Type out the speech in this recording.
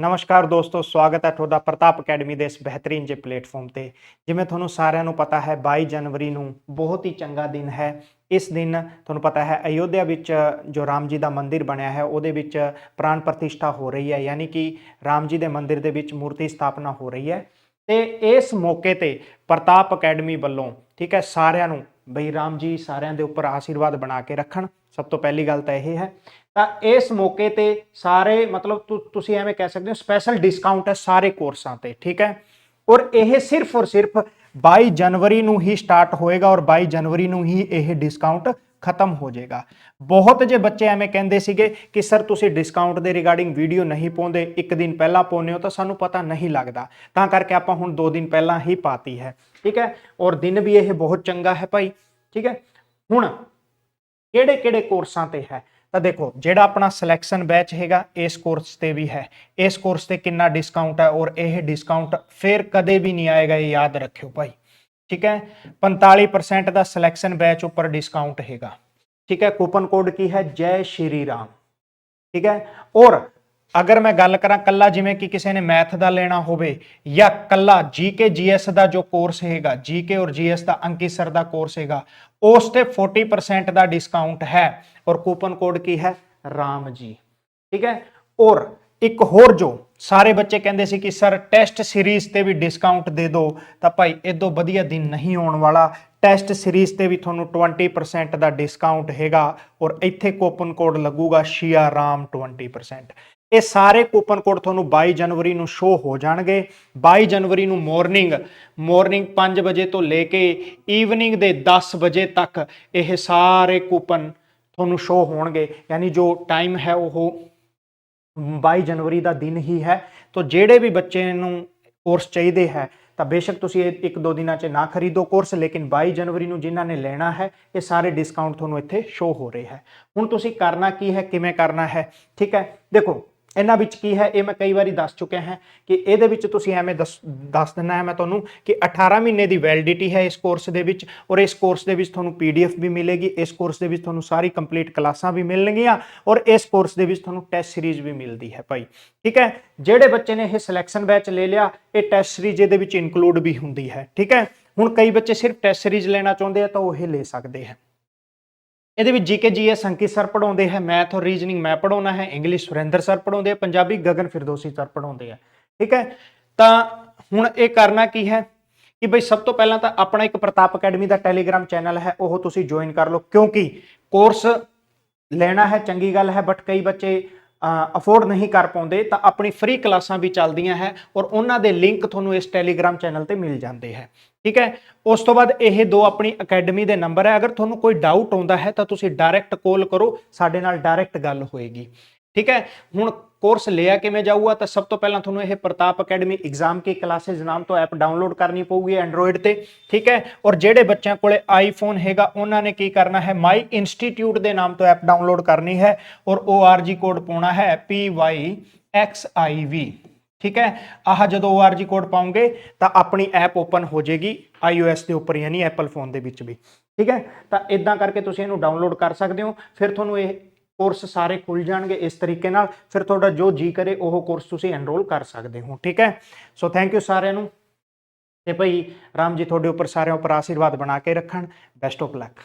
ਨਮਸਕਾਰ ਦੋਸਤੋ, ਸਵਾਗਤ ਹੈ ਤੁਹਾਡਾ ਪ੍ਰਤਾਪ ਅਕੈਡਮੀ ਦੇ ਇਸ ਬਿਹਤਰੀਨ ਜੇ ਪਲੇਟਫਾਰਮ ਤੇ। ਜਿਵੇਂ ਤੁਹਾਨੂੰ ਸਾਰਿਆਂ ਨੂੰ ਪਤਾ ਹੈ 22 ਜਨਵਰੀ ਨੂੰ ਬਹੁਤ ਹੀ ਚੰਗਾ ਦਿਨ ਹੈ। ਇਸ ਦਿਨ ਤੁਹਾਨੂੰ ਪਤਾ ਹੈ, ਅਯੋਧਿਆ ਵਿੱਚ ਜੋ ਰਾਮ ਜੀ ਦਾ ਮੰਦਿਰ ਬਣਿਆ ਹੈ, ਉਹਦੇ ਵਿੱਚ ਪ੍ਰਾਣ ਪ੍ਰਤਿਸ਼ਠਾ ਹੋ ਰਹੀ ਹੈ। ਯਾਨੀ ਕਿ ਰਾਮ ਜੀ ਦੇ ਮੰਦਿਰ ਦੇ ਵਿੱਚ ਮੂਰਤੀ ਸਥਾਪਨਾ ਹੋ ਰਹੀ ਹੈ। ਤੇ ਇਸ ਮੌਕੇ ਤੇ ਪ੍ਰਤਾਪ ਅਕੈਡਮੀ ਵੱਲੋਂ, ਠੀਕ ਹੈ, ਸਾਰਿਆਂ ਨੂੰ ਬਈ ਰਾਮ ਜੀ ਸਾਰਿਆਂ ਦੇ ਉੱਪਰ ਆਸ਼ੀਰਵਾਦ ਬਣਾ ਕੇ ਰੱਖਣ। ਸਭ ਤੋਂ ਪਹਿਲੀ ਗੱਲ ਤਾਂ ਇਹ ਹੈ। ਤਾਂ ਇਸ ਮੌਕੇ ਤੇ ਸਾਰੇ ਮਤਲਬ ਤੁ- ਤੁਸੀਂ ਐਵੇਂ ਕਹਿ ਸਕਦੇ ਹੋ ਸਪੈਸ਼ਲ ਡਿਸਕਾਊਂਟ ਹੈ ਸਾਰੇ ਕੋਰਸਾਂ ਤੇ, ਠੀਕ ਹੈ? ਔਰ ਇਹ ਸਿਰਫ ਔਰ ਸਿਰਫ 22 ਜਨਵਰੀ ਨੂੰ ਹੀ ਸਟਾਰਟ ਹੋਏਗਾ ਔਰ 22 ਜਨਵਰੀ ਨੂੰ ਹੀ ਇਹ ਡਿਸਕਾਊਂਟ ਖਤਮ ਹੋ ਜਾਏਗਾ। ਬਹੁਤ ਜੇ ਬੱਚੇ ਐਵੇਂ ਕਹਿੰਦੇ ਸੀਗੇ ਕਿ, ਸਰ, ਤੁਸੀਂ ਡਿਸਕਾਊਂਟ ਦੇ ਰਿਗਾਰਡਿੰਗ ਵੀਡੀਓ ਨਹੀਂ ਪਾਉਂਦੇ, ਇੱਕ ਦਿਨ ਪਹਿਲਾਂ ਪਾਉਂਦੇ ਹੋ ਤਾਂ ਸਾਨੂੰ ਪਤਾ ਨਹੀਂ ਲੱਗਦਾ। ਤਾਂ ਕਰਕੇ ਆਪਾਂ ਹੁਣ 2 ਦਿਨ ਪਹਿਲਾਂ ਹੀ ਪਾਤੀ ਹੈ। ਠੀਕ ਹੈ? ਔਰ ਦਿਨ ਵੀ ਇਹ ਬਹੁਤ ਚੰਗਾ ਹੈ ਭਾਈ। ਠੀਕ ਹੈ? ਹੁਣ ਕਿਹੜੇ ਕਿਹੜੇ ਕੋਰਸਾਂ ਤੇ ਹੈ? ਤਾਂ ਦੇਖੋ, ਜਿਹੜਾ ਆਪਣਾ ਸਿਲੈਕਸ਼ਨ ਬੈਚ ਹੈਗਾ, ਇਸ ਕੋਰਸ ਤੇ ਵੀ ਹੈ। ਇਸ ਕੋਰਸ ਤੇ ਕਿੰਨਾ ਡਿਸਕਾਊਂਟ ਹੈ ਔਰ ਇਹ ਡਿਸਕਾਊਂਟ ਫਿਰ ਕਦੇ ਵੀ ਨਹੀਂ ਆਏਗਾ, ਇਹ ਯਾਦ ਰੱਖਿਓ ਭਾਈ। ਠੀਕ ਹੈ? 45% ਦਾ ਸਿਲੈਕਸ਼ਨ ਬੈਚ ਉੱਪਰ ਡਿਸਕਾਊਂਟ ਹੈਗਾ। ਠੀਕ ਹੈ, ਕੂਪਨ ਕੋਡ ਕੀ ਹੈ? ਜੈ ਸ਼੍ਰੀ ਰਾਮ। ਠੀਕ ਹੈ, ਔਰ ਅਗਰ ਮੈਂ ਗੱਲ ਕਰਾਂ ਕੱਲਾ, ਜਿਵੇਂ ਕਿ ਕਿਸੇ ਨੇ ਮੈਥ ਦਾ ਲੈਣਾ ਹੋਵੇ ਜਾਂ ਕੱਲਾ ਜੀਕੇ ਜੀਐਸ ਦਾ ਜੋ ਕੋਰਸ ਹੈਗਾ ਜੀਕੇ ਔਰ ਜੀਐਸ ਦਾ ਅੰਕਿਤ ਸਰ ਦਾ ਕੋਰਸ ਹੈਗਾ, ਉਸ ਤੇ 40% ਦਾ ਡਿਸਕਾਊਂਟ ਹੈ। ਔਰ ਕੂਪਨ ਕੋਡ ਕੀ ਹੈ? ਰਾਮ ਜੀ। ਠੀਕ ਹੈ, ਔਰ ਇੱਕ ਹੋਰ ਜੋ ਸਾਰੇ ਬੱਚੇ ਕਹਿੰਦੇ ਸੀ ਕਿ, ਸਰ, ਟੈਸਟ ਸੀਰੀਜ਼ ਤੇ ਵੀ ਡਿਸਕਾਊਂਟ ਦੇ ਦਿਓ। ਤਾਂ ਭਾਈ ਇਦੋਂ ਵਧੀਆ ਦਿਨ ਨਹੀਂ ਆਉਣ ਵਾਲਾ। ਟੈਸਟ ਸੀਰੀਜ਼ ਤੇ ਵੀ ਤੁਹਾਨੂੰ 20% ਦਾ ਡਿਸਕਾਊਂਟ ਹੈਗਾ ਔਰ ਇੱਥੇ ਕੂਪਨ ਕੋਡ ਲੱਗੂਗਾ ਸ਼ੀਆ ਰਾਮ 20% ਇਹ ਸਾਰੇ ਕੂਪਨ ਕੋਡ ਤੁਹਾਨੂੰ 22 ਜਨਵਰੀ ਨੂੰ ਸ਼ੋ ਹੋ ਜਾਣਗੇ। 22 ਜਨਵਰੀ ਨੂੰ ਮਾਰਨਿੰਗ ਮਾਰਨਿੰਗ 5 ਵਜੇ ਤੋਂ ਲੈ ਕੇ ਈਵਨਿੰਗ ਦੇ 10 ਵਜੇ ਤੱਕ ਇਹ ਸਾਰੇ ਕੂਪਨ ਤੁਹਾਨੂੰ ਸ਼ੋ ਹੋਣਗੇ। ਯਾਨੀ ਜੋ ਟਾਈਮ ਹੈ ਉਹ 22 ਜਨਵਰੀ ਦਾ ਦਿਨ ਹੀ ਹੈ। ਤਾਂ ਜਿਹੜੇ ਵੀ ਬੱਚੇ ਨੂੰ ਕੋਰਸ ਚਾਹੀਦੇ ਹੈ, ਤਾਂ ਬੇਸ਼ੱਕ ਤੁਸੀਂ ਇਹ ਇੱਕ ਦੋ ਦਿਨਾਂ 'ਚ ਨਾ ਖਰੀਦੋ ਕੋਰਸ ਲੇਕਿਨ 22 ਜਨਵਰੀ ਨੂੰ ਜਿਨ੍ਹਾਂ ਨੇ ਲੈਣਾ ਹੈ, ਇਹ ਸਾਰੇ ਡਿਸਕਾਊਂਟ ਤੁਹਾਨੂੰ ਇੱਥੇ ਸ਼ੋ ਹੋ ਰਹੇ ਹੈ। ਹੁਣ ਤੁਸੀਂ ਕਰਨਾ ਕੀ ਹੈ, ਕਿਵੇਂ ਕਰਨਾ ਹੈ, ਠੀਕ ਹੈ? ਦੇਖੋ ਇਹਨਾਂ ਵਿੱਚ ਕੀ ਹੈ, ਇਹ ਮੈਂ ਕਈ ਵਾਰੀ ਦੱਸ ਚੁੱਕਿਆ ਹਾਂ ਕਿ ਇਹਦੇ ਵਿੱਚ ਤੁਸੀਂ ਐਵੇਂ ਦੱਸ ਦੱਸ ਦਿੰਨਾ ਹੈ ਮੈਂ ਤੁਹਾਨੂੰ ਕਿ 18 ਮਹੀਨੇ ਦੀ ਵੈਲਿਡਿਟੀ ਹੈ ਇਸ ਕੋਰਸ ਦੇ ਵਿੱਚ ਔਰ ਇਸ ਕੋਰਸ ਦੇ ਵਿੱਚ ਤੁਹਾਨੂੰ ਪੀਡੀਐਫ ਵੀ ਮਿਲੇਗੀ, ਇਸ ਕੋਰਸ ਦੇ ਵਿੱਚ ਤੁਹਾਨੂੰ ਸਾਰੀ ਕੰਪਲੀਟ ਕਲਾਸਾਂ ਵੀ ਮਿਲਣਗੀਆਂ ਔਰ ਇਸ ਕੋਰਸ ਦੇ ਵਿੱਚ ਤੁਹਾਨੂੰ ਟੈਸਟ ਸੀਰੀਜ਼ ਵੀ ਮਿਲਦੀ ਹੈ ਭਾਈ। ਠੀਕ ਹੈ? ਜਿਹੜੇ ਬੱਚੇ ਨੇ ਇਹ ਸਿਲੈਕਸ਼ਨ ਬੈਚ ਲੈ ਲਿਆ, ਇਹ ਟੈਸਟ ਸੀਰੀਜ਼ ਇਹਦੇ ਵਿੱਚ ਇਨਕਲੂਡ ਵੀ ਹੁੰਦੀ ਹੈ। ਠੀਕ ਹੈ? ਹੁਣ ਕਈ ਬੱਚੇ ਸਿਰਫ ਟੈਸਟ ਸੀਰੀਜ਼ ਲੈਣਾ ਚਾਹੁੰਦੇ ਆ ਤਾਂ ਉਹ ਇਹ ਲੈ ਸਕਦੇ ਹੈ। ਇਹਦੇ ਵਿੱਚ ਜੀਕੇ ਜੀਐਸ ਸੰਕਿਤ ਸਰ ਪੜਾਉਂਦੇ ਹੈ ਮੈਥ ਔਰ ਰੀਜਨਿੰਗ ਮੈਂ ਪੜਾਉਣਾ ਹੈ ਇੰਗਲਿਸ਼ ਸੁਰਿੰਦਰ ਸਰ ਪੜਾਉਂਦੇ ਆ ਪੰਜਾਬੀ ਗਗਨ ਫਿਰਦੋਸੀ ਸਰ ਪੜਾਉਂਦੇ ਆ ਠੀਕ ਹੈ? ਤਾਂ ਹੁਣ ਇਹ ਕਰਨਾ ਕੀ ਹੈ ਕਿ ਬਈ ਸਭ ਤੋਂ ਪਹਿਲਾਂ ਤਾਂ ਆਪਣਾ ਇੱਕ ਪ੍ਰਤਾਪ ਅਕੈਡਮੀ ਦਾ ਟੈਲੀਗ੍ਰਾਮ ਚੈਨਲ ਹੈ, ਉਹ ਤੁਸੀਂ ਜੁਆਇਨ ਕਰ ਲਓ, ਕਿਉਂਕਿ ਕੋਰਸ ਲੈਣਾ ਹੈ ਚੰਗੀ ਗੱਲ ਹੈ ਬਟ ਕਈ ਬੱਚੇ ਅਫੋਰਡ ਨਹੀਂ ਕਰ ਪਾਉਂਦੇ, ਤਾਂ ਆਪਣੀ ਫ੍ਰੀ ਕਲਾਸਾਂ ਵੀ ਚੱਲਦੀਆਂ ਹੈ ਔਰ ਉਹਨਾਂ ਦੇ ਲਿੰਕ ਤੁਹਾਨੂੰ ਇਸ ਟੈਲੀਗ੍ਰਾਮ ਚੈਨਲ ਤੇ ਮਿਲ ਜਾਂਦੇ ਹੈ। ਠੀਕ ਹੈ? ਉਸ ਤੋਂ ਬਾਅਦ ਇਹ ਦੋ ਆਪਣੀ ਅਕੈਡਮੀ ਦੇ ਨੰਬਰ ਹੈ। ਅਗਰ ਤੁਹਾਨੂੰ ਕੋਈ ਡਾਊਟ ਆਉਂਦਾ ਹੈ ਤਾਂ ਤੁਸੀਂ ਡਾਇਰੈਕਟ ਕਾਲ ਕਰੋ, ਸਾਡੇ ਨਾਲ ਡਾਇਰੈਕਟ ਗੱਲ ਹੋਏਗੀ। ਠੀਕ ਹੈ? ਹੁਣ ਕੋਰਸ ਲਿਆ ਕਿਵੇਂ ਜਾਊਗਾ? ਤਾਂ ਸਭ ਤੋਂ ਪਹਿਲਾਂ ਤੁਹਾਨੂੰ ਇਹ ਪ੍ਰਤਾਪ ਅਕੈਡਮੀ ਐਗਜ਼ਾਮ ਕੀ ਕਲਾਸਿਸ ਨਾਮ ਤੋਂ ਐਪ ਡਾਊਨਲੋਡ ਕਰਨੀ ਪਊਗੀ ਐਂਡਰੋਇਡ ਤੇ, ਠੀਕ ਹੈ? ਔਰ ਜਿਹੜੇ ਬੱਚਿਆਂ ਕੋਲੇ ਆਈਫੋਨ ਹੈਗਾ, ਉਹਨਾਂ ਨੇ ਕੀ ਕਰਨਾ ਹੈ? ਮਾਈ ਇੰਸਟੀਟਿਊਟ ਦੇ ਨਾਮ ਤੋਂ ਐਪ ਡਾਊਨਲੋਡ ਕਰਨੀ ਹੈ ਔਰ ORG ਕੋਡ ਪਾਉਣਾ ਹੈ PYXIV ਠੀਕ ਹੈ? ਆਹ ਜਦੋਂ ORG ਕੋਡ ਪਾਉਂਗੇ ਤਾਂ ਆਪਣੀ ਐਪ ਓਪਨ ਹੋ ਜਾਏਗੀ iOS ਦੇ ਉੱਪਰ, ਯਾਨੀ ਐਪਲ ਫੋਨ ਦੇ ਵਿੱਚ ਵੀ, ਠੀਕ ਹੈ? ਤਾਂ ਇਦਾਂ ਕਰਕੇ ਤੁਸੀਂ ਇਹਨੂੰ ਡਾਊਨਲੋਡ ਕਰ ਸਕਦੇ ਹੋ। ਫਿਰ ਤੁਹਾਨੂੰ ਇਹ ਕੋਰਸ ਸਾਰੇ ਖੁੱਲ ਜਾਣਗੇ ਇਸ ਤਰੀਕੇ ਨਾਲ, ਫਿਰ ਤੁਹਾਡਾ ਜੋ ਜੀ ਕਰੇ ਉਹ ਕੋਰਸ ਤੁਸੀਂ ਐਨਰੋਲ ਕਰ ਸਕਦੇ ਹੋ, ਠੀਕ ਹੈ? ਸੋ ਥੈਂਕ ਯੂ ਸਾਰਿਆਂ ਨੂੰ। ਤੇ ਭਾਈ ਰਾਮ ਜੀ, ਤੁਹਾਡੇ ਉੱਪਰ ਸਾਰਿਆਂ ਉੱਪਰ ਆਸ਼ੀਰਵਾਦ ਬਣਾ ਕੇ ਰੱਖਣ। Best of luck